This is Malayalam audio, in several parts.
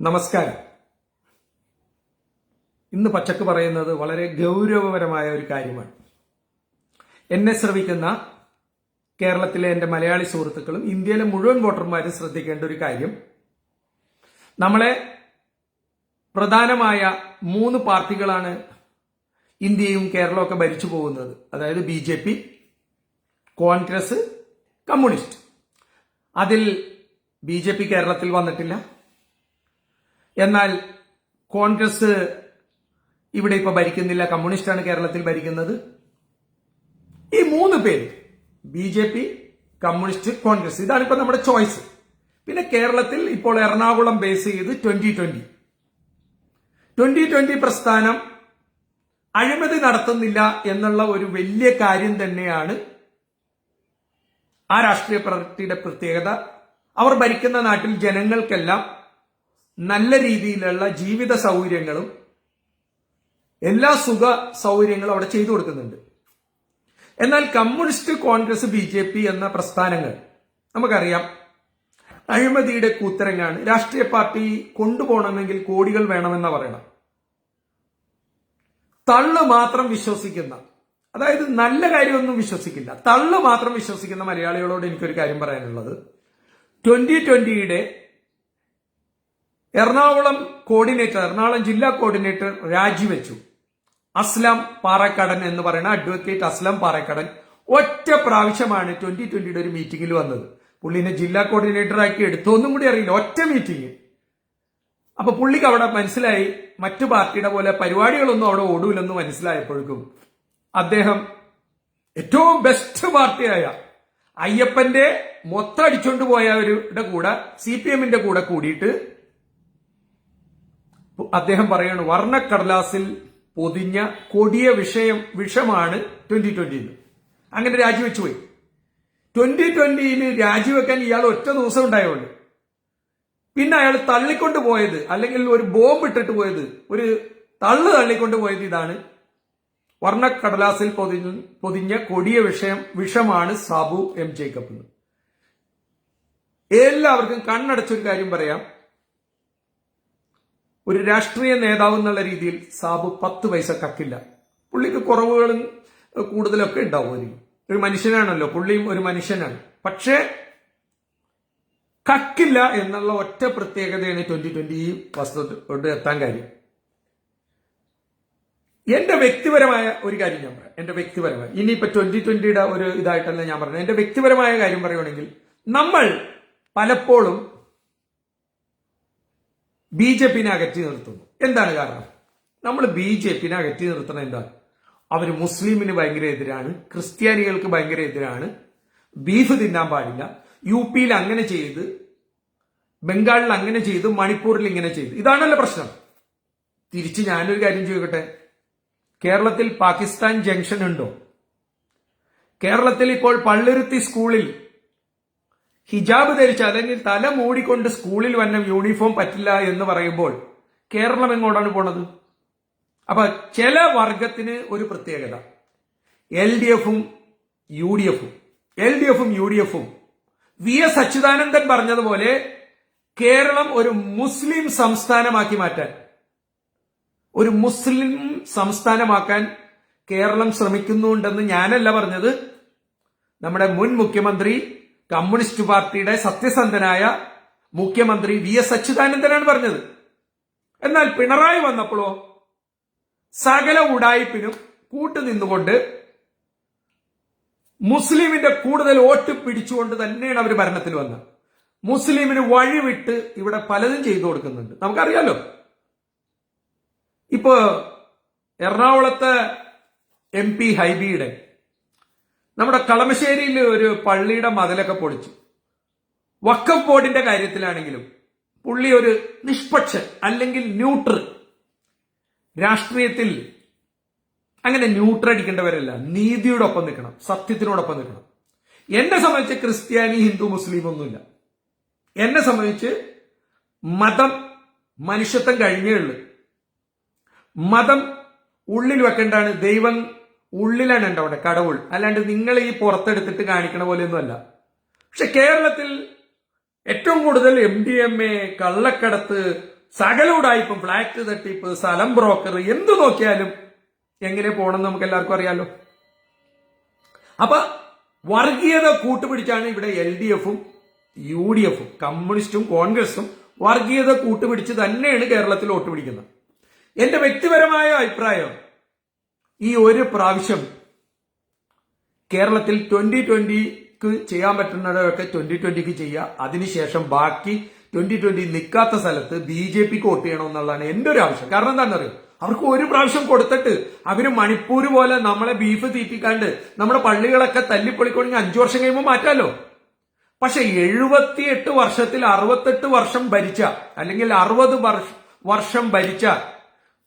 നമസ്കാരം. ഇന്ന് പച്ചക്ക് പറയുന്നത് വളരെ ഗൗരവപരമായ ഒരു കാര്യമാണ്. എന്നെ ശ്രവിക്കുന്ന കേരളത്തിലെ എന്റെ മലയാളി സുഹൃത്തുക്കളും ഇന്ത്യയിലെ മുഴുവൻ വോട്ടർമാരും ശ്രദ്ധിക്കേണ്ട ഒരു കാര്യം നമ്മളെ പ്രധാനമായ മൂന്ന് പാർട്ടികളാണ് ഇന്ത്യയും കേരളവും ഒക്കെ ഭരിച്ചു പോകുന്നത്. അതായത് B J P Congress communist. അതിൽ ബി ജെ പി കേരളത്തിൽ വന്നിട്ടില്ല. എന്നാൽ കോൺഗ്രസ് ഇവിടെ ഇപ്പൊ ഭരിക്കുന്നില്ല കമ്മ്യൂണിസ്റ്റാണ് കേരളത്തിൽ ഭരിക്കുന്നത്. ഈ മൂന്ന് പേര് B J P communist Congress ഇതാണ് ഇപ്പൊ നമ്മുടെ ചോയ്സ്. പിന്നെ കേരളത്തിൽ ഇപ്പോൾ എറണാകുളം ബേസ് ചെയ്ത് ട്വന്റി ട്വന്റി ട്വന്റി ട്വന്റി പ്രസ്ഥാനം അഴിമതി നടത്തുന്നില്ല എന്നുള്ള ഒരു വലിയ കാര്യം തന്നെയാണ് ആ രാഷ്ട്രീയ പാർട്ടിയുടെ പ്രത്യേകത. അവർ ഭരിക്കുന്ന നാട്ടിൽ ജനങ്ങൾക്കെല്ലാം നല്ല രീതിയിലുള്ള ജീവിത സൗകര്യങ്ങളും എല്ലാ സുഖ സൗകര്യങ്ങളും അവിടെ ചെയ്തു കൊടുക്കുന്നുണ്ട്. എന്നാൽ communist Congress B J P എന്ന പ്രസ്ഥാനങ്ങൾ നമുക്കറിയാം അഴിമതിയുടെ കൂത്തരങ്ങാണ്. രാഷ്ട്രീയ പാർട്ടി കൊണ്ടുപോകണമെങ്കിൽ കോടികൾ വേണമെന്ന പറയണം. തള്ളു മാത്രം വിശ്വസിക്കുന്ന അതായത് നല്ല കാര്യമൊന്നും വിശ്വസിക്കില്ല. തള്ളു മാത്രം വിശ്വസിക്കുന്ന മലയാളികളോട് എനിക്കൊരു കാര്യം പറയാനുള്ളത്. ട്വന്റി ട്വന്റിയുടെ എറണാകുളം കോർഡിനേറ്റർ എറണാകുളം ജില്ലാ കോർഡിനേറ്റർ രാജിവെച്ചു. അസ്ലാം പാറക്കടൻ എന്ന് പറയുന്ന അഡ്വക്കേറ്റ് അസ്ലാം പാറക്കടൻ ഒറ്റ പ്രാവശ്യമാണ് ട്വന്റി ട്വന്റിയുടെ ഒരു മീറ്റിംഗിൽ വന്നത്. പുള്ളിനെ ജില്ലാ കോർഡിനേറ്റർ ആക്കി എടുത്തോന്നും കൂടി അറിയില്ല. ഒറ്റ മീറ്റിംഗ് അപ്പൊ പുള്ളിക്ക് അവിടെ മനസ്സിലായി മറ്റു പാർട്ടിയുടെ പോലെ പരിപാടികളൊന്നും അവിടെ ഓടൂലെന്ന് മനസ്സിലായപ്പോഴേക്കും അദ്ദേഹം ഏറ്റവും ബെസ്റ്റ് പാർട്ടിയായ അയ്യപ്പന്റെ മൊത്തം അടിച്ചോണ്ട് പോയവരുടെ കൂടെ സി പി എമ്മിന്റെ കൂടെ കൂടിയിട്ട് അദ്ദേഹം പറയാണ് വർണക്കടലാസിൽ പൊതിഞ്ഞ കൊടിയ വിഷയം വിഷമാണ് ട്വന്റി ട്വന്റിയിൽ അങ്ങനെ രാജിവെച്ചു പോയി ട്വന്റി ട്വന്റിയിൽ രാജിവെക്കാൻ ഇയാൾ ഒറ്റ ദിവസം ഉണ്ടായുള്ളൂ പിന്നെ അയാൾ തള്ളിക്കൊണ്ട് പോയത് അല്ലെങ്കിൽ ഒരു ബോംബ് ഇട്ടിട്ട് പോയത് ഒരു തള്ളു തള്ളിക്കൊണ്ട് പോയത് ഇതാണ്. വർണക്കടലാസിൽ പൊതിഞ്ഞ പൊതിഞ്ഞ കൊടിയ വിഷയം വിഷമാണ് സാബു എം ജേക്കബ് എല്ലാവർക്കും കണ്ണടച്ചൊരു കാര്യം പറയാം. ഒരു രാഷ്ട്രീയ നേതാവ് എന്നുള്ള രീതിയിൽ സാബു പത്ത് പൈസ കക്കില്ല. പുള്ളിക്ക് കുറവുകളും കൂടുതലൊക്കെ ഉണ്ടാവുമായിരിക്കും ഒരു മനുഷ്യനാണല്ലോ പുള്ളിയും ഒരു മനുഷ്യനാണ്. പക്ഷേ കക്കില്ല എന്നുള്ള ഒറ്റ പ്രത്യേകതയാണ് ട്വന്റി ട്വന്റി ഈ വസ്തുതയോട് എത്താൻ കാര്യം. എന്റെ വ്യക്തിപരമായ ഒരു കാര്യം ഞാൻ പറയാം. എന്റെ വ്യക്തിപരമായ ഇനിയിപ്പോ ട്വന്റി ട്വന്റിയുടെ ഒരു ഇതായിട്ടല്ല ഞാൻ പറഞ്ഞത്. എന്റെ വ്യക്തിപരമായ കാര്യം പറയുകയാണെങ്കിൽ നമ്മൾ പലപ്പോഴും ബി ജെ പിനെ അകറ്റി നിർത്തുന്നു. എന്താണ് കാരണം? നമ്മൾ ബി ജെ പിനെ അകറ്റി നിർത്തണം എന്താ? അവർ മുസ്ലിമിന് ഭയങ്കര എതിരാണ് ക്രിസ്ത്യാനികൾക്ക് ഭയങ്കര എതിരാണ് ബീഫ് തിന്നാൻ പാടില്ല. യു പിയിൽ അങ്ങനെ ചെയ്ത് ബംഗാളിൽ അങ്ങനെ ചെയ്ത് മണിപ്പൂരിൽ ഇങ്ങനെ ചെയ്ത്. ഇതാണല്ലോ പ്രശ്നം. തിരിച്ച് ഞാനൊരു കാര്യം ചോദിക്കട്ടെ? കേരളത്തിൽ പാകിസ്ഥാൻ ജംഗ്ഷൻ ഉണ്ടോ കേരളത്തിൽ ഇപ്പോൾ പള്ളുരുത്തി സ്കൂളിൽ ഹിജാബ് ധരിച്ച് അല്ലെങ്കിൽ തല മൂടിക്കൊണ്ട് സ്കൂളിൽ വന്ന യൂണിഫോം പറ്റില്ല എന്ന് പറയുമ്പോൾ കേരളം എങ്ങോട്ടാണ് പോണത്? അപ്പൊ ചില വർഗത്തിന് ഒരു പ്രത്യേകത. എൽ ഡി എഫും യു ഡി എഫും. എൽ ഡി എഫും യു ഡി എഫും. വി എസ് അച്യുതാനന്ദൻ പറഞ്ഞതുപോലെ കേരളം ഒരു മുസ്ലിം സംസ്ഥാനമാക്കി മാറ്റാൻ. ഒരു മുസ്ലിം സംസ്ഥാനമാക്കാൻ കേരളം ശ്രമിക്കുന്നുണ്ടെന്ന് ഞാനല്ല പറഞ്ഞത്. നമ്മുടെ മുൻ മുഖ്യമന്ത്രി കമ്മ്യൂണിസ്റ്റ് പാർട്ടിയുടെ സത്യസന്ധനായ മുഖ്യമന്ത്രി വി എസ് അച്യുതാനന്ദനാണ് പറഞ്ഞത്. എന്നാൽ പിണറായി വന്നപ്പോഴോ സകല ഉടായ്പിനും കൂട്ടുനിന്നുകൊണ്ട് മുസ്ലിമിന്റെ കൂടുതൽ വോട്ട് പിടിച്ചുകൊണ്ട് തന്നെയാണ് അവർ ഭരണത്തിൽ വന്നത്. മുസ്ലിമിന് വഴിവിട്ട് ഇവിടെ പലതും ചെയ്തു കൊടുക്കുന്നുണ്ട്. നമുക്കറിയാലോ. ഇപ്പോ എറണാകുളത്തെ എം പി ഹൈബിയുടെ നമ്മുടെ കളമശ്ശേരിയിൽ ഒരു പള്ളിയുടെ മതിലൊക്കെ പൊളിച്ചു. വക്കം ബോർഡിന്റെ കാര്യത്തിലാണെങ്കിലും പുള്ളി ഒരു നിഷ്പക്ഷ അല്ലെങ്കിൽ ന്യൂട്രൽ. രാഷ്ട്രീയത്തിൽ അങ്ങനെ ന്യൂട്രൽ അടിക്കേണ്ടവരല്ല. നീതിയുടെ ഒപ്പം നിൽക്കണം. സത്യത്തിനോടൊപ്പം നിൽക്കണം. എന്നെ സംബന്ധിച്ച് ക്രിസ്ത്യാനി ഹിന്ദു മുസ്ലിം ഒന്നുമില്ല. എന്നെ സംബന്ധിച്ച് മതം മനുഷ്യത്വം കഴിഞ്ഞേ ഉള്ളൂ. മതം ഉള്ളിൽ വെക്കേണ്ടാണ് ദൈവം ഉള്ളിലാണ് ഉണ്ടാവേണ്ടത് കടവുൾ. അല്ലാണ്ട് നിങ്ങൾ ഈ പുറത്തെടുത്തിട്ട് കാണിക്കണ പോലെയൊന്നുമല്ല. പക്ഷെ കേരളത്തിൽ ഏറ്റവും കൂടുതൽ എം ഡി എം എ കള്ളക്കടത്ത് സകല ഫ്ലാറ്റ് തട്ടിപ്പ് സ്ഥലം ബ്രോക്കർ എന്തു നോക്കിയാലും എങ്ങനെ പോകണം നമുക്ക് എല്ലാവർക്കും അറിയാലോ. അപ്പൊ വർഗീയത കൂട്ടുപിടിച്ചാണ് ഇവിടെ എൽ ഡി എഫും യു ഡി എഫും കമ്മ്യൂണിസ്റ്റും കോൺഗ്രസും വർഗീയത കൂട്ടുപിടിച്ച് തന്നെയാണ് കേരളത്തിൽ വോട്ട് പിടിക്കുന്നത്. എന്റെ വ്യക്തിപരമായ അഭിപ്രായം ഈ ഒരു പ്രാവശ്യം കേരളത്തിൽ ട്വന്റി ട്വന്റിക്ക് ചെയ്യാൻ പറ്റുന്നതൊക്കെ ട്വന്റി ട്വന്റിക്ക് ചെയ്യുക അതിനുശേഷം ബാക്കി ട്വന്റി ട്വന്റി നിൽക്കാത്ത സ്ഥലത്ത് ബി ജെ പിക്ക് വോട്ട് ചെയ്യണമെന്നുള്ളതാണ് എന്റെ ഒരു ആവശ്യം. കാരണം എന്താണെന്നറിയോ? അവർക്ക് ഒരു പ്രാവശ്യം കൊടുത്തിട്ട് അവർ മണിപ്പൂർ പോലെ നമ്മളെ ബീഫ് തീറ്റിക്കാണ്ട് നമ്മുടെ പള്ളികളൊക്കെ തല്ലിപ്പൊളിക്കൊണെങ്കിൽ അഞ്ചു വർഷം കഴിയുമ്പോൾ മാറ്റാലോ? പക്ഷെ എഴുപത്തിയെട്ട് വർഷത്തിൽ അറുപത്തെട്ട് വർഷം ഭരിച്ച അല്ലെങ്കിൽ അറുപത് വർഷം ഭരിച്ച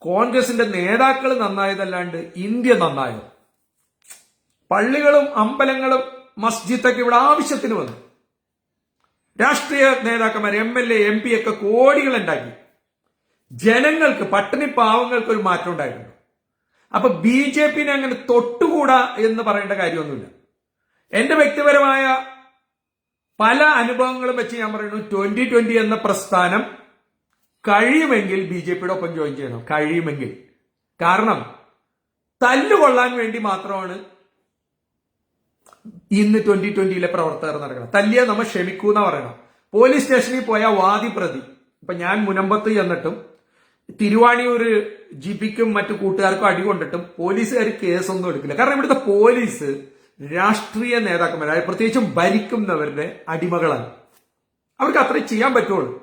കോൺഗ്രസിന്റെ നേതാക്കൾ നന്നായതല്ലാണ്ട് ഇന്ത്യ നന്നായോ? പള്ളികളും അമ്പലങ്ങളും മസ്ജിദൊക്കെ ഇവിടെ ആവശ്യത്തിന് വന്നു. രാഷ്ട്രീയ നേതാക്കന്മാർ M L A M P ഒക്കെ കോടികൾ ഉണ്ടാക്കി. ജനങ്ങൾക്ക് പട്ടിണി പാവങ്ങൾക്ക് ഒരു മാറ്റം ഉണ്ടായിട്ടുണ്ട്. അപ്പൊ ബി ജെ പിനെ അങ്ങനെ തൊട്ടുകൂടാ എന്ന് പറയേണ്ട കാര്യമൊന്നുമില്ല. എന്റെ വ്യക്തിപരമായ പല അനുഭവങ്ങളും വെച്ച് ഞാൻ പറയുന്നു ട്വന്റി ട്വന്റി എന്ന പ്രസ്ഥാനം കഴിയുമെങ്കിൽ ബി ജെ പിയുടെ ഒപ്പം ജോയിൻ ചെയ്യണം. കഴിയുമെങ്കിൽ. കാരണം തല്ലുകൊള്ളാൻ വേണ്ടി മാത്രമാണ് ഇന്ന് ട്വന്റി ട്വന്റിയിലെ പ്രവർത്തകർ നടക്കണം തല്ലിയ നമ്മൾ ക്ഷമിക്കൂന്ന പറയണം പോലീസ് സ്റ്റേഷനിൽ പോയ വാദി പ്രതി ഇപ്പൊ ഞാൻ മുനമ്പത്ത് ചെന്നിട്ടും തിരുവാണിയൂർ ജിപിക്കും മറ്റു കൂട്ടുകാർക്കും അടി കൊണ്ടിട്ടും പോലീസുകാർ കേസൊന്നും എടുക്കില്ല. കാരണം ഇവിടുത്തെ പോലീസ് രാഷ്ട്രീയ നേതാക്കന്മാർ പ്രത്യേകിച്ചും ഭരിക്കുന്നവരുടെ അടിമകളാണ്. അവർക്ക് അത്രേ ചെയ്യാൻ പറ്റുള്ളൂ.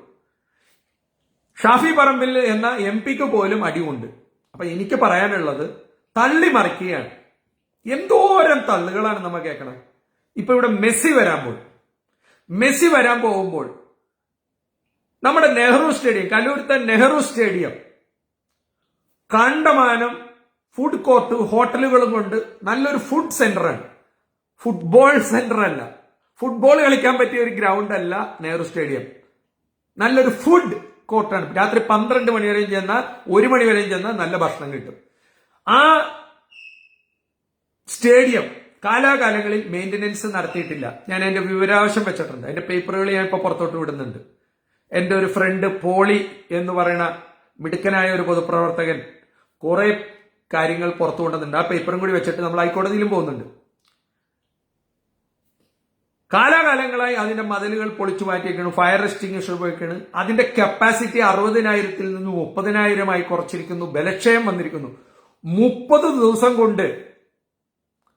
ഷാഫി പറമ്പിൽ എന്ന എം പിക്ക് പോലും അടിയുണ്ട് അപ്പൊ എനിക്ക് പറയാനുള്ളത് തള്ളി മറിക്കുകയാണ്. എന്തോരം തള്ളുകളാണ് നമ്മൾ കേൾക്കണം ഇപ്പൊ ഇവിടെ മെസ്സി വരാൻ പോയി. മെസ്സി വരാൻ പോകുമ്പോൾ നമ്മുടെ നെഹ്റു സ്റ്റേഡിയം കലൂരത്തെ നെഹ്റു സ്റ്റേഡിയം കണ്ടമാനം ഫുഡ് കോർട്ട് ഹോട്ടലുകളും കൊണ്ട് നല്ലൊരു ഫുഡ് സെന്ററാണ് ഫുട്ബോൾ സെന്റർ അല്ല. ഫുട്ബോൾ കളിക്കാൻ പറ്റിയ ഒരു ഗ്രൗണ്ട് അല്ല നെഹ്റു സ്റ്റേഡിയം. നല്ലൊരു ഫുഡ് കോർട്ടാണ് രാത്രി പന്ത്രണ്ട് മണി വരെയും ചെന്നാൽ ഒരു മണി വരെയും ചെന്നാൽ നല്ല ഭക്ഷണം കിട്ടും. ആ സ്റ്റേഡിയം കാലാകാലങ്ങളിൽ മെയിന്റനൻസ് നടത്തിയിട്ടില്ല. ഞാൻ എന്റെ വിവരാവശ്യം വെച്ചിട്ടുണ്ട്. എന്റെ പേപ്പറുകൾ ഞാൻ ഇപ്പോൾ പുറത്തോട്ട് വിടുന്നുണ്ട്. എന്റെ ഒരു ഫ്രണ്ട് പോളി എന്ന് പറയുന്ന മിടുക്കനായ ഒരു പൊതുപ്രവർത്തകൻ കുറേ കാര്യങ്ങൾ പുറത്തു കൊണ്ടുവന്നുണ്ട് ആ പേപ്പറും കൂടി വെച്ചിട്ട് നമ്മൾ ഹൈക്കോടതിയിലും പോകുന്നുണ്ട്. കാലാകാലങ്ങളായി അതിന്റെ മതിലുകൾ പൊളിച്ചു മാറ്റിയേക്കാണ് ഫയർ എക്സ്റ്റിംഗ്വിഷർ പോയിക്കാണ് അതിന്റെ കപ്പാസിറ്റി അറുപതിനായിരത്തിൽ നിന്ന് മുപ്പതിനായിരമായി കുറച്ചിരിക്കുന്നു ബലക്ഷയം വന്നിരിക്കുന്നു. മുപ്പത് ദിവസം കൊണ്ട്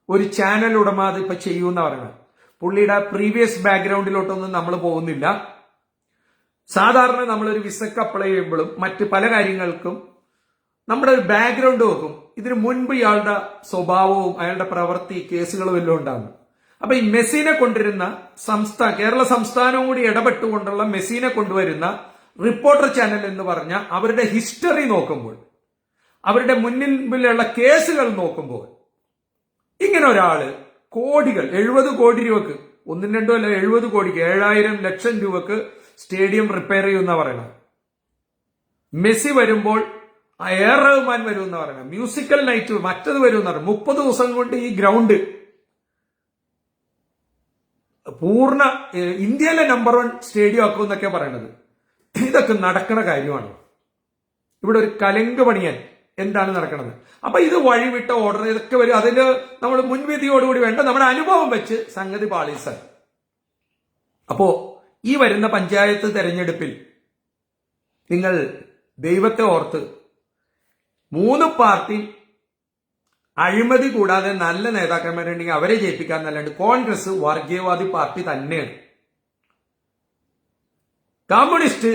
ഒരു ചാനൽ ഉടമ അത് ഇപ്പൊ ചെയ്യുമെന്ന പറയുന്നത്. പുള്ളിയുടെ പ്രീവിയസ് ബാക്ക്ഗ്രൗണ്ടിലോട്ടൊന്നും നമ്മൾ പോകുന്നില്ല. സാധാരണ നമ്മളൊരു വിസക്ക് അപ്ലൈ ചെയ്യുമ്പോഴും മറ്റ് പല കാര്യങ്ങൾക്കും നമ്മുടെ ഒരു ബാക്ക്ഗ്രൗണ്ട് നോക്കും ഇതിനു മുൻപ് ഇയാളുടെ സ്വഭാവവും അയാളുടെ പ്രവൃത്തി കേസുകളും എല്ലാം ഉണ്ടാകും. അപ്പൊ ഈ മെസ്സിനെ കൊണ്ടുവരുന്ന സംസ്ഥാന കേരള സംസ്ഥാനവും കൂടി ഇടപെട്ടുകൊണ്ടുള്ള മെസ്സീനെ കൊണ്ടുവരുന്ന റിപ്പോർട്ടർ ചാനൽ എന്ന് പറഞ്ഞ അവരുടെ ഹിസ്റ്ററി നോക്കുമ്പോൾ അവരുടെ മുന്നിലുള്ള കേസുകൾ നോക്കുമ്പോൾ ഇങ്ങനെ ഒരാൾ കോടികൾ എഴുപത് കോടി രൂപക്ക് ഒന്നും രണ്ടോ അല്ല എഴുപത് കോടിക്ക് ഏഴായിരം ലക്ഷം രൂപക്ക് സ്റ്റേഡിയം റിപ്പയർ ചെയ്യുന്ന പറയണത്. മെസ്സി വരുമ്പോൾ എയർ റഹ്മാൻ വരുമെന്ന് പറയണം മ്യൂസിക്കൽ നൈറ്റ് മറ്റത് വരുമെന്ന് പറയുന്നത് മുപ്പത് ദിവസം കൊണ്ട് ഈ ഗ്രൗണ്ട് പൂർണ ഇന്ത്യയിലെ നമ്പർ വൺ സ്റ്റേഡിയം ആക്കും എന്നൊക്കെ പറയണത്. ഇതൊക്കെ നടക്കണ കാര്യമാണ്. ഇവിടെ ഒരു കലങ്ക് പണിയാൻ എന്താണ് നടക്കുന്നത് അപ്പൊ ഇത് വഴിവിട്ട ഓർഡർ ഇതൊക്കെ വരും. അതിന് നമ്മൾ മുൻവിധിയോടുകൂടി വേണ്ട നമ്മുടെ അനുഭവം വെച്ച് സംഗതി പാളീസൻ അപ്പോ ഈ വരുന്ന പഞ്ചായത്ത് തെരഞ്ഞെടുപ്പിൽ നിങ്ങൾ ദൈവത്തെ ഓർത്ത് മൂന്ന് പാർട്ടി അഴിമതി കൂടാതെ നല്ല നേതാക്കന്മാരുണ്ടെങ്കിൽ അവരെ ജയിപ്പിക്കാൻ നല്ലണ്ട് കോൺഗ്രസ് വർഗീയവാദി പാർട്ടി തന്നെയാണ്. കമ്മ്യൂണിസ്റ്റ്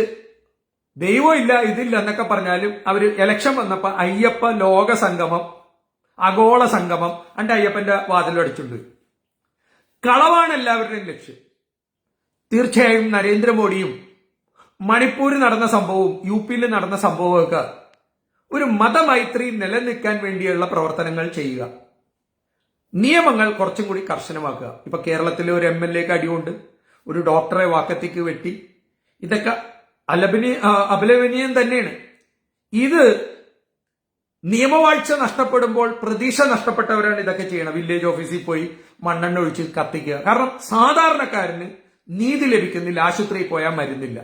ദൈവം ഇല്ല ഇതില്ല എന്നൊക്കെ പറഞ്ഞാലും അവർ ഇലക്ഷൻ വന്നപ്പോൾ അയ്യപ്പ ലോക സംഗമം ആഗോള സംഗമം അണ്ട് അയ്യപ്പന്റെ വാതിലടിച്ചുണ്ട് കളവാണ് എല്ലാവരുടെയും ലക്ഷ്യം. തീർച്ചയായും നരേന്ദ്രമോദിയും മണിപ്പൂരിൽ നടന്ന സംഭവവും യു പിയിൽ നടന്ന സംഭവമൊക്കെ ഒരു മതമൈത്രി നിലനിൽക്കാൻ വേണ്ടിയുള്ള പ്രവർത്തനങ്ങൾ ചെയ്യുക. നിയമങ്ങൾ കുറച്ചും കൂടി കർശനമാക്കുക. ഇപ്പൊ കേരളത്തിലെ ഒരു എം എൽ എക്ക് അടികൊണ്ട് ഒരു ഡോക്ടറെ വാക്കത്തേക്ക് വെട്ടി. ഇതൊക്കെ അലപനീ അപലപനീയം തന്നെയാണ്. ഇത് നിയമവാഴ്ച നഷ്ടപ്പെടുമ്പോൾ പ്രതീക്ഷ നഷ്ടപ്പെട്ടവരാണ് ഇതൊക്കെ ചെയ്യണം വില്ലേജ് ഓഫീസിൽ പോയി മണ്ണെണ്ണ ഒഴിച്ച് കത്തിക്കുക. കാരണം സാധാരണക്കാരന് നീതി ലഭിക്കുന്നില്ല. ആശുപത്രിയിൽ പോയാൽ മരുന്നില്ല.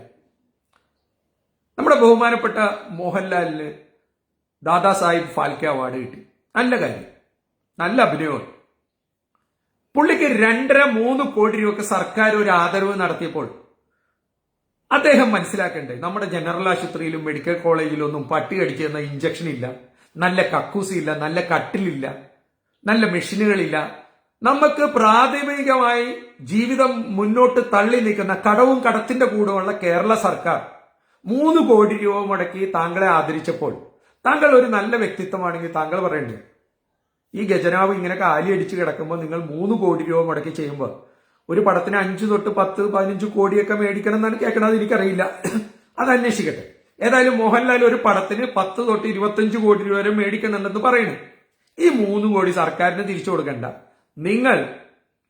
നമ്മുടെ ബഹുമാനപ്പെട്ട മോഹൻലാലിന് ദാദാ സാഹിബ് ഫാൽക്കെ അവാർഡ് കിട്ടി. നല്ല കാര്യം. നല്ല അഭിനയമാണ്. പുള്ളിക്ക് രണ്ടര മൂന്ന് കോടി രൂപക്ക് സർക്കാർ ഒരു ആദരവ് നടത്തിയപ്പോൾ അദ്ദേഹം മനസ്സിലാക്കേണ്ടത് നമ്മുടെ ജനറൽ ആശുപത്രിയിലും മെഡിക്കൽ കോളേജിലും ഒന്നും പട്ടി കടിക്കുന്ന ഇഞ്ചക്ഷൻ ഇല്ല. നല്ല കക്കൂസി ഇല്ല നല്ല കട്ടിലില്ല നല്ല മെഷീനുകളില്ല. നമുക്ക് പ്രാഥമികമായി ജീവിതം മുന്നോട്ട് തള്ളി നിൽക്കുന്ന കടവും കടത്തിന്റെ കൂടെയുള്ള കേരള സർക്കാർ മൂന്ന് കോടി രൂപ മുടക്കി താങ്കളെ ആദരിച്ചപ്പോൾ താങ്കൾ ഒരു നല്ല വ്യക്തിത്വമാണെങ്കിൽ താങ്കൾ പറയണ്ടേ? ഈ ഗജനാവ് ഇങ്ങനെ കാലി അടിച്ച് കിടക്കുമ്പോൾ നിങ്ങൾ മൂന്ന് കോടി രൂപ മുടക്കി ചെയ്യുമ്പോൾ ഒരു പടത്തിന് അഞ്ച് തൊട്ട് പത്ത് പതിനഞ്ച് കോടിയൊക്കെ മേടിക്കണം എന്നാണ് കേൾക്കണത് എനിക്കറിയില്ല. അത് അന്വേഷിക്കട്ടെ. ഏതായാലും മോഹൻലാൽ ഒരു പടത്തിന് പത്ത് തൊട്ട് ഇരുപത്തഞ്ച് കോടി രൂപ വരെ മേടിക്കുന്നുണ്ടെന്ന് പറയണേ. ഈ മൂന്ന് കോടി സർക്കാരിന് തിരിച്ചു കൊടുക്കണ്ട. നിങ്ങൾ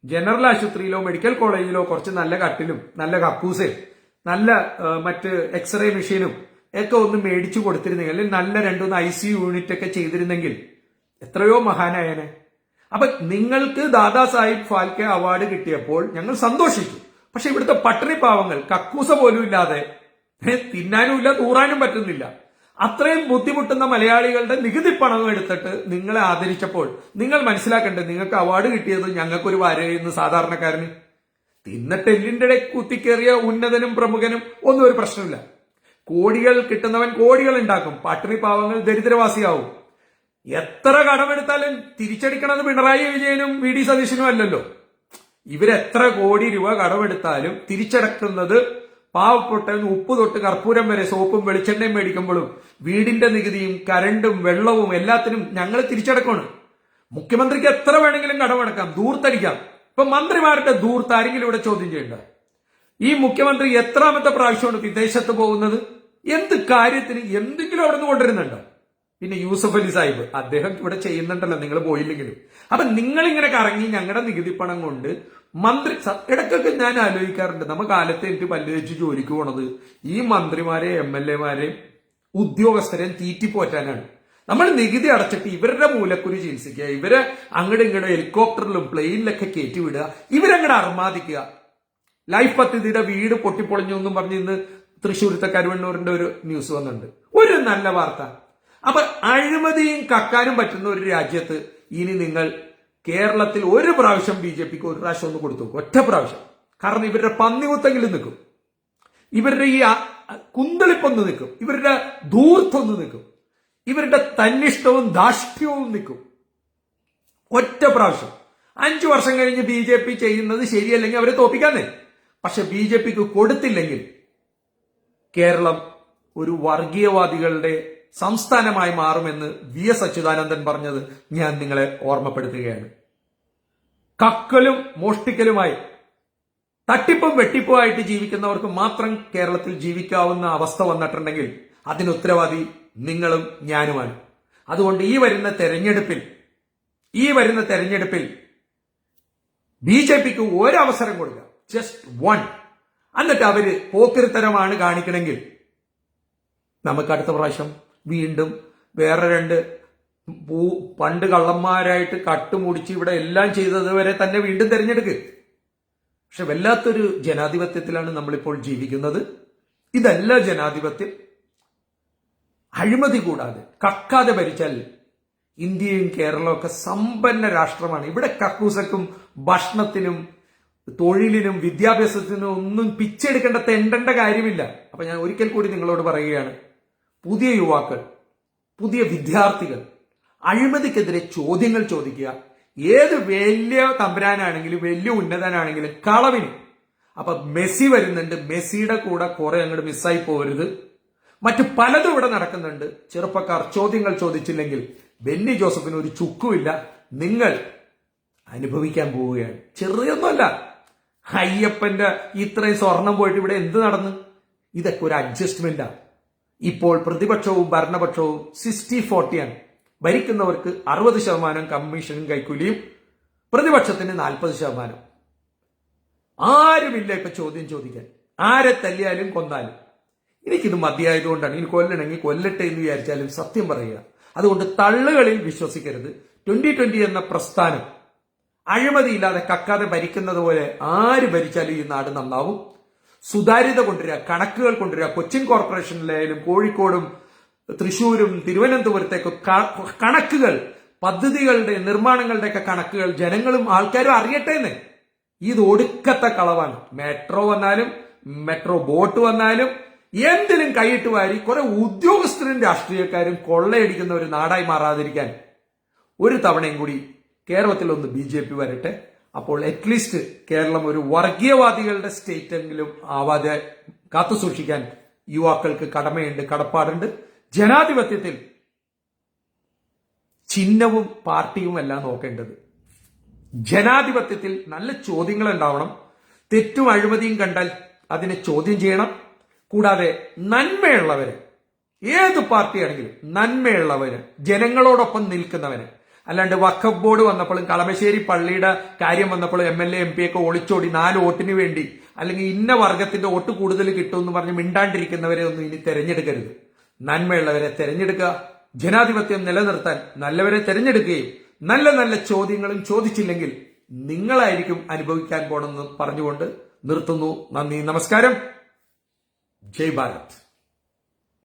ജനറൽ ആശുപത്രിയിലോ മെഡിക്കൽ കോളേജിലോ കുറച്ച് നല്ല കട്ടിലും നല്ല കക്കൂസയും നല്ല മറ്റ് എക്സ്റേ മെഷീനും ഒക്കെ ഒന്ന് മേടിച്ചു കൊടുത്തിരുന്നെങ്കിൽ അല്ലെങ്കിൽ നല്ല രണ്ടൊന്ന് ഐ സി യൂണിറ്റ് ഒക്കെ ചെയ്തിരുന്നെങ്കിൽ എത്രയോ മഹാനായനെ അപ്പൊ നിങ്ങൾക്ക് ദാദാ സാഹിബ് ഫാൽക്കെ അവാർഡ് കിട്ടിയപ്പോൾ ഞങ്ങൾ സന്തോഷിച്ചു. പക്ഷെ ഇവിടുത്തെ പട്ടിണി പാവങ്ങൾ കക്കൂസ പോലും ഇല്ലാതെ തിന്നാനും ഇല്ല തൂറാനും പറ്റുന്നില്ല. അത്രയും ബുദ്ധിമുട്ടുന്ന മലയാളികളുടെ നികുതി പണം എടുത്തിട്ട് നിങ്ങളെ ആദരിച്ചപ്പോൾ നിങ്ങൾ മനസ്സിലാക്കണ്ടേ നിങ്ങൾക്ക് അവാർഡ് കിട്ടിയത് ഞങ്ങൾക്കൊരു വരയെന്ന് സാധാരണക്കാരന്. തിന്നിട്ട് എല്ലിന്റെ ഇടയിൽ കുത്തിക്കേറിയ ഉന്നതനും പ്രമുഖനും ഒന്നും ഒരു പ്രശ്നമില്ല കോടികൾ കിട്ടുന്നവൻ കോടികൾ ഉണ്ടാക്കും. പട്ടിണി പാവങ്ങൾ ദരിദ്രവാസിയാവും. എത്ര കടമെടുത്താലും തിരിച്ചടിക്കണത് പിണറായി വിജയനും വി ഡി സതീശനും അല്ലല്ലോ. ഇവരെത്ര കോടി രൂപ കടമെടുത്താലും തിരിച്ചടക്കുന്നത് പാവപ്പെട്ടവന് ഉപ്പ് തൊട്ട് കർപ്പൂരം വരെ സോപ്പും വെളിച്ചെണ്ണയും മേടിക്കുമ്പോഴും വീടിന്റെ നികുതിയും കരണ്ടും വെള്ളവും എല്ലാത്തിനും ഞങ്ങൾ തിരിച്ചടക്കണം. മുഖ്യമന്ത്രിക്ക് എത്ര വേണമെങ്കിലും കടമടക്കാം. ദൂർത്തടിക്കാം. ഇപ്പൊ മന്ത്രിമാരുടെ ദൂർത്ത് ആരെങ്കിലും ഇവിടെ ചോദ്യം ചെയ്യണ്ട? ഈ മുഖ്യമന്ത്രി എത്രാമത്തെ പ്രാവശ്യമാണ് വിദേശത്ത് പോകുന്നത്? എന്ത് കാര്യത്തിന് എന്തെങ്കിലും അവിടെ നിന്ന് കൊണ്ടുവരുന്നുണ്ടോ? പിന്നെ യൂസഫ് അലി സാഹിബ് അദ്ദേഹം ഇവിടെ ചെയ്യുന്നുണ്ടല്ലോ നിങ്ങൾ പോയില്ലെങ്കിലും. അപ്പൊ നിങ്ങൾ ഇങ്ങനെ കറങ്ങി ഞങ്ങളുടെ നികുതി പണം കൊണ്ട് മന്ത്രി ഇടയ്ക്കൊക്കെ ഞാൻ ആലോചിക്കാറുണ്ട് നമ്മ കാലത്തെ എനിക്ക് പല്ല് വെച്ച് ജോലിക്ക് പോണത്? ഈ മന്ത്രിമാരെ എം എൽ എമാരെയും ഉദ്യോഗസ്ഥരെയും തീറ്റിപ്പോറ്റാനാണ് നമ്മൾ നികുതി അടച്ചിട്ട് ഇവരുടെ മൂലക്കുരു ചികിത്സിക്കുക ഇവരെ അങ്ങോട്ടും ഇങ്ങോട്ടും ഹെലികോപ്റ്ററിലും പ്ലെയിനിലൊക്കെ കയറ്റി വിടുക ഇവരങ്ങോട്ട് അർമാദിക്കുക. ലൈഫ് പദ്ധതിയുടെ വീട് പൊട്ടിപ്പൊളിഞ്ഞു എന്നും പറഞ്ഞ് ഇന്ന് തൃശ്ശൂരത്തെ കരുവണ്ണൂരിന്റെ ഒരു ന്യൂസ് വന്നിട്ടുണ്ട്. ഒരു നല്ല വാർത്ത. അപ്പൊ അഴിമതിയും കക്കാനും പറ്റുന്ന ഒരു രാജ്യത്ത് ഇനി നിങ്ങൾ കേരളത്തിൽ ഒരു പ്രാവശ്യം ബി ജെ പിക്ക് ഒരു പ്രാവശ്യം ഒന്ന് കൊടുത്തു ഒറ്റ പ്രാവശ്യം. കാരണം ഇവരുടെ പന്നികുത്തെങ്കിലും നിൽക്കും. ഇവരുടെ ഈ കുന്തളിപ്പൊന്ന് നിൽക്കും. ഇവരുടെ ധൂർത്തൊന്ന് നിൽക്കും. ഇവരുടെ തന്നിഷ്ടവും ധാഷ്ട്യവും നിൽക്കും. ഒറ്റ പ്രാവശ്യം. അഞ്ചു വർഷം കഴിഞ്ഞ് ബി ജെ പി ചെയ്യുന്നത് ശരിയല്ലെങ്കിൽ അവരെ തോപ്പിക്കാന്നേ. പക്ഷെ ബി ജെ പിക്ക് കൊടുത്തില്ലെങ്കിൽ കേരളം ഒരു വർഗീയവാദികളുടെ സംസ്ഥാനമായി മാറുമെന്ന് വി എസ് അച്യുതാനന്ദൻ പറഞ്ഞത് ഞാൻ നിങ്ങളെ ഓർമ്മപ്പെടുത്തുകയാണ്. കക്കലും മോഷ്ടിക്കലുമായി തട്ടിപ്പും വെട്ടിപ്പുമായിട്ട് ജീവിക്കുന്നവർക്ക് മാത്രം കേരളത്തിൽ ജീവിക്കാവുന്ന അവസ്ഥ വന്നിട്ടുണ്ടെങ്കിൽ അതിന് ഉത്തരവാദി നിങ്ങളും ഞാനുമാണ്. അതുകൊണ്ട് ഈ വരുന്ന തെരഞ്ഞെടുപ്പിൽ ഈ വരുന്ന തെരഞ്ഞെടുപ്പിൽ ബി ജെ പിക്ക് ഒരവസരം കൊടുക്കുക ജസ്റ്റ് വൺ എന്നിട്ട് അവർ പോക്കിരിത്തരമാണ് കാണിക്കണമെങ്കിൽ. നമുക്ക് അടുത്ത പ്രാവശ്യം വീണ്ടും വേറെ രണ്ട് പൂ പണ്ട് കള്ളന്മാരായിട്ട് കട്ടുമുടിച്ച് ഇവിടെ എല്ലാം ചെയ്തത് വരെ തന്നെ വീണ്ടും തിരഞ്ഞെടുക്കുക പക്ഷെ വല്ലാത്തൊരു ജനാധിപത്യത്തിലാണ് നമ്മളിപ്പോൾ ജീവിക്കുന്നത്. ഇതല്ല ജനാധിപത്യം. അഴിമതി കൂടാതെ കക്കാതെ ഭരിച്ചാൽ ഇന്ത്യയും കേരളവും ഒക്കെ സമ്പന്ന രാഷ്ട്രമാണ്. ഇവിടെ കക്കൂസക്കും ഭക്ഷണത്തിനും തൊഴിലിനും വിദ്യാഭ്യാസത്തിനും ഒന്നും പിച്ചെടുക്കേണ്ട തെണ്ടേണ്ട കാര്യമില്ല. അപ്പൊ ഞാൻ ഒരിക്കൽ കൂടി നിങ്ങളോട് പറയുകയാണ്. പുതിയ യുവാക്കൾ പുതിയ വിദ്യാർത്ഥികൾ അഴിമതിക്കെതിരെ ചോദ്യങ്ങൾ ചോദിക്കുക. ഏത് വലിയ തമ്പുരാനാണെങ്കിലും വലിയ ഉന്നതനാണെങ്കിലും കളവിന്. അപ്പൊ മെസ്സി വരുന്നുണ്ട്. മെസ്സിയുടെ കൂടെ കുറെ അങ്ങോട്ട് മിസ്സായി പോരുത്. മറ്റു പലതും ഇവിടെ നടക്കുന്നുണ്ട്. ചെറുപ്പക്കാർ ചോദ്യങ്ങൾ ചോദിച്ചില്ലെങ്കിൽ ബെന്നി ജോസഫിന് ഒരു ചുക്കുമില്ല. നിങ്ങൾ അനുഭവിക്കാൻ പോവുകയാണ്. ചെറിയൊന്നുമല്ല. അയ്യപ്പന്റെ ഇത്രയും സ്വർണം പോയിട്ട് ഇവിടെ എന്ത് നടന്നു? ഇതൊക്കെ ഒരു അഡ്ജസ്റ്റ്മെന്റാണ് ഇപ്പോൾ പ്രതിപക്ഷവും ഭരണപക്ഷവും സിക്സ്റ്റി ഫോർട്ടിയാണ് ഭരിക്കുന്നവർക്ക് അറുപത് ശതമാനം കമ്മീഷനും കൈക്കൂലിയും പ്രതിപക്ഷത്തിന് നാൽപ്പത് ശതമാനം. ആരുമില്ല ഇപ്പൊ ചോദ്യം ചോദിക്കാൻ. ആരെ തല്ലിയാലും കൊന്നാലും. എനിക്കിത് മതിയായതുകൊണ്ടാണ്. ഇനി കൊല്ലണമെങ്കിൽ കൊല്ലട്ടെ എന്ന് വിചാരിച്ചാലും സത്യം പറയുക. അതുകൊണ്ട് തള്ളുകളിൽ വിശ്വസിക്കരുത്. ട്വന്റി ട്വന്റി എന്ന പ്രസ്ഥാനം അഴിമതിയില്ലാതെ കക്കാതെ ഭരിക്കുന്നത് പോലെ ആര് ഭരിച്ചാലും ഈ നാട് നന്നാവും. സുതാര്യത കൊണ്ടുവരിക കണക്കുകൾ കൊണ്ടുവരിക. കൊച്ചിൻ കോർപ്പറേഷനിലായാലും കോഴിക്കോടും തൃശൂരും തിരുവനന്തപുരത്തേക്ക് കണക്കുകൾ പദ്ധതികളുടെ നിർമ്മാണങ്ങളുടെയൊക്കെ കണക്കുകൾ ജനങ്ങളും ആൾക്കാരും അറിയട്ടെ എന്ന്. ഇത് ഒടുക്കത്തെ കളവാണ്. മെട്രോ വന്നാലും മെട്രോ ബോട്ട് വന്നാലും എന്തിനും കൈയിട്ട് വാരി കുറെ ഉദ്യോഗസ്ഥരും രാഷ്ട്രീയക്കാരും കൊള്ളയടിക്കുന്ന ഒരു നാടായി മാറാതിരിക്കാൻ ഒരു തവണയും കൂടി കേരളത്തിൽ ഒന്ന് ബി ജെ പി വരട്ടെ. അപ്പോൾ അറ്റ്ലീസ്റ്റ് കേരളം ഒരു വർഗീയവാദികളുടെ സ്റ്റേറ്റ് എങ്കിലും ആവാതെ കാത്തു സൂക്ഷിക്കാൻ യുവാക്കൾക്ക് കടമയുണ്ട് കടപ്പാടുണ്ട്. ജനാധിപത്യത്തിൽ ചിഹ്നവും പാർട്ടിയും അല്ല നോക്കേണ്ടത്. ജനാധിപത്യത്തിൽ നല്ല ചോദ്യങ്ങൾ ഉണ്ടാവണം. തെറ്റും അഴിമതിയും കണ്ടാൽ അതിനെ ചോദ്യം ചെയ്യണം. കൂടാതെ നന്മയുള്ളവര് ഏത് പാർട്ടിയാണെങ്കിലും നന്മയുള്ളവര് ജനങ്ങളോടൊപ്പം നിൽക്കുന്നവര് അല്ലാണ്ട് വഖഫ് ബോർഡ് വന്നപ്പോഴും കളമശ്ശേരി പള്ളിയുടെ കാര്യം വന്നപ്പോഴും M L A M P ഒക്കെ ഒളിച്ചോടി നാല് വോട്ടിന് വേണ്ടി അല്ലെങ്കിൽ ഇന്ന വർഗത്തിന്റെ വോട്ട് കൂടുതൽ കിട്ടുമെന്ന് പറഞ്ഞ് മിണ്ടാണ്ടിരിക്കുന്നവരെ ഒന്നും ഇനി തെരഞ്ഞെടുക്കരുത്. നന്മയുള്ളവരെ തെരഞ്ഞെടുക്കുക. ജനാധിപത്യം നിലനിർത്താൻ നല്ലവരെ തെരഞ്ഞെടുക്കുകയും നല്ല നല്ല ചോദ്യങ്ങളും ചോദിച്ചില്ലെങ്കിൽ നിങ്ങളായിരിക്കും അനുഭവിക്കാൻ പോണെന്ന് പറഞ്ഞുകൊണ്ട് നിർത്തുന്നു. നന്ദി നമസ്കാരം. ജയ് ഭാരത്.